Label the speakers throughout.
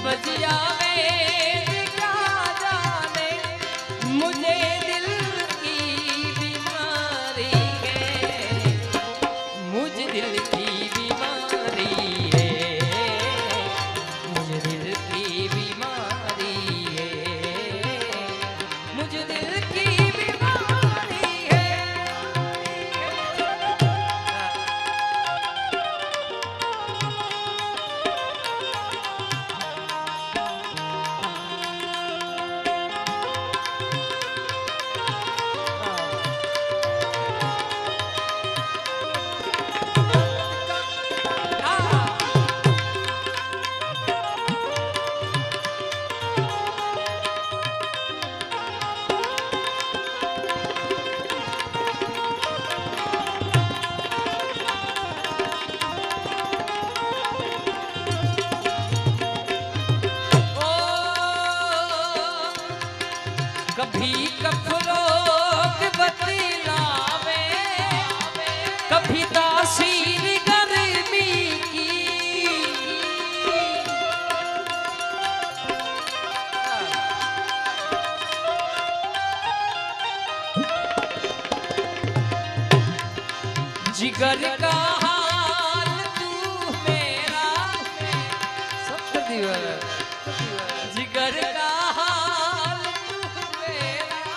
Speaker 1: बजिया में क्या जाने मुझे जिगर का हाल तू मेरा सब दिवा जिगर का हाल तू मेरा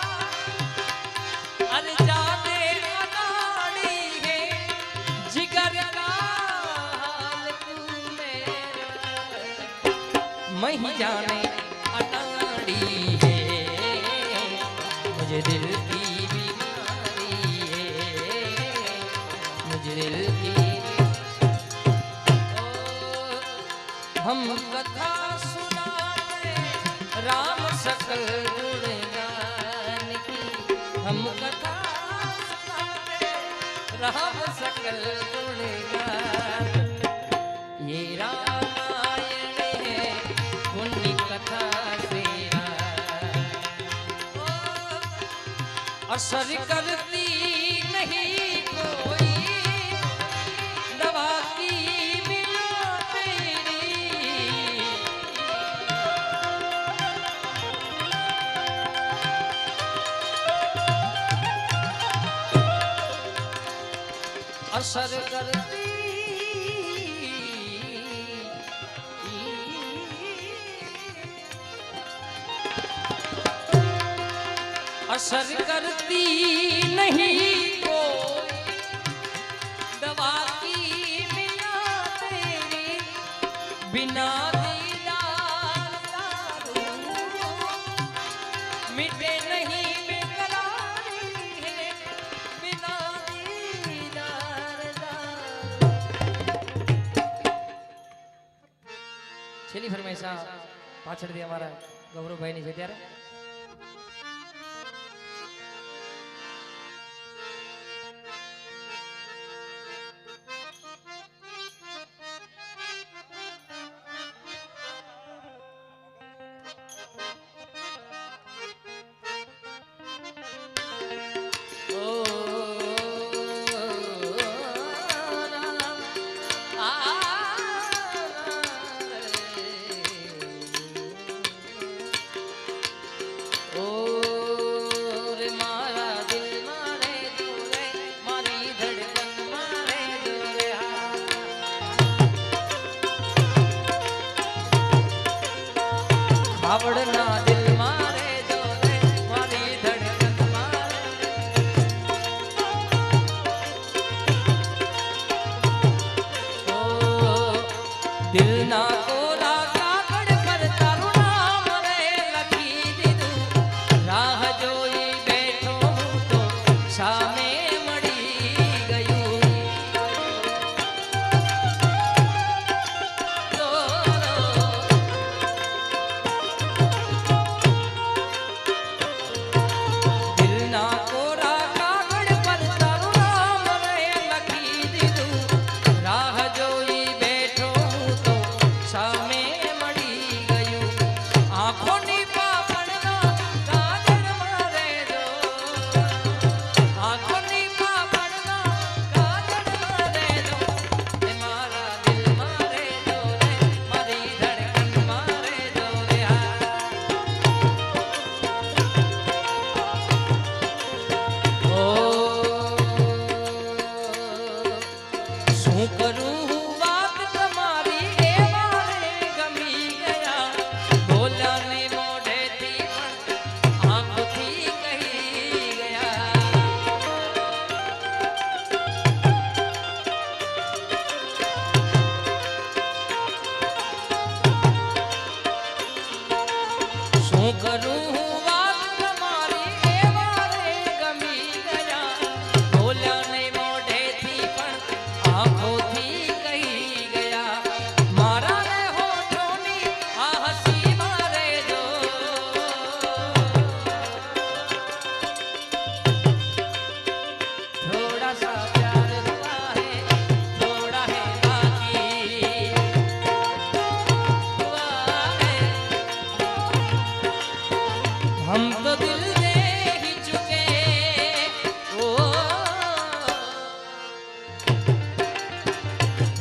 Speaker 1: अरे जाने अनाड़ी है जिगर का हाल तू मेरा मैं ही जाने अनाड़ी है मुझे दिल की हम कथा सुनाते राम सकल गुणगान की हम कथा सुनाते राम सकल गुणगान ये रामायण है, पुण्य कथा से असर करती અસર કરતી. અસર કરતી નહીં દવા બિના છેલ્લી પાછળથી અમારા ગૌરવભાઈની છે ત્યારે না কো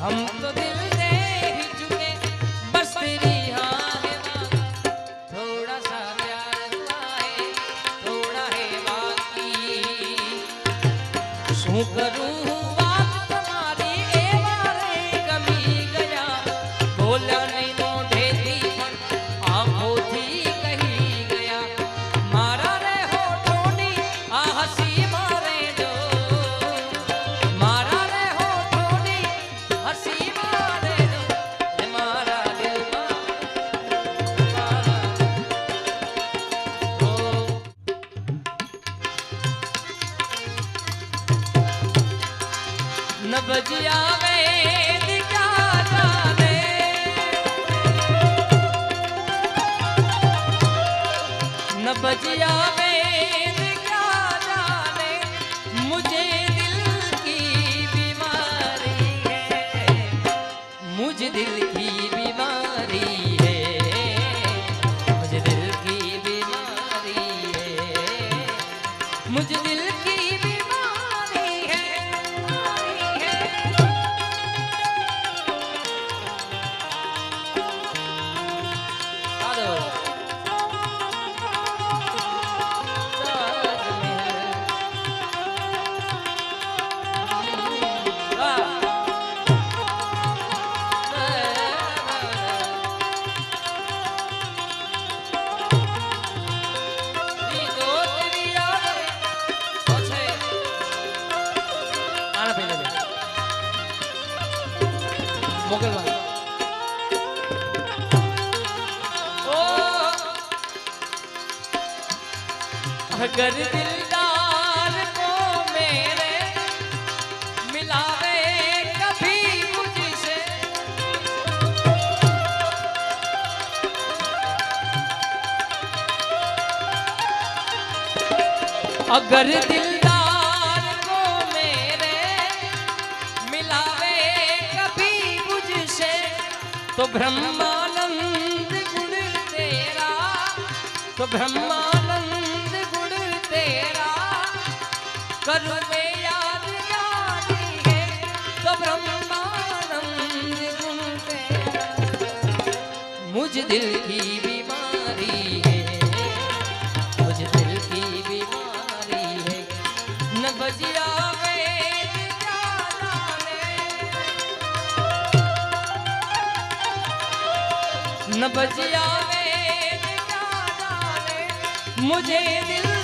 Speaker 1: हम तो दिल ભજિયા વેદ ક્યા જાને ન ભજિયા अगर दिलदार को मेरे मिलावे कभी मुझसे। अगर दिल तो ब्रह्मानंद गुण तेरा तो ब्रह्मानंद गुण तेरा। करूँ में याद याद है तो ब्रह्मानंद गुण तेरा। मुझ दिल की भी बजिया में मुझे दिल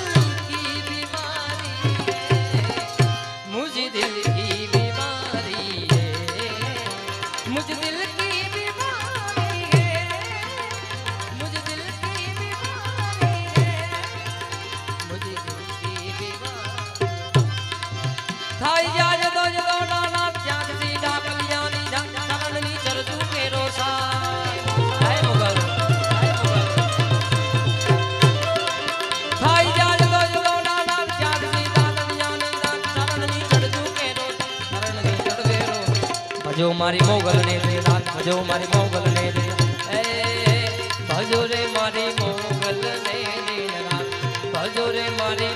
Speaker 1: ભજો મારી મોગલને નાથ ભજો મારી મોગલને એ, ભજો રે મારી મોગલને ભજો રે મારી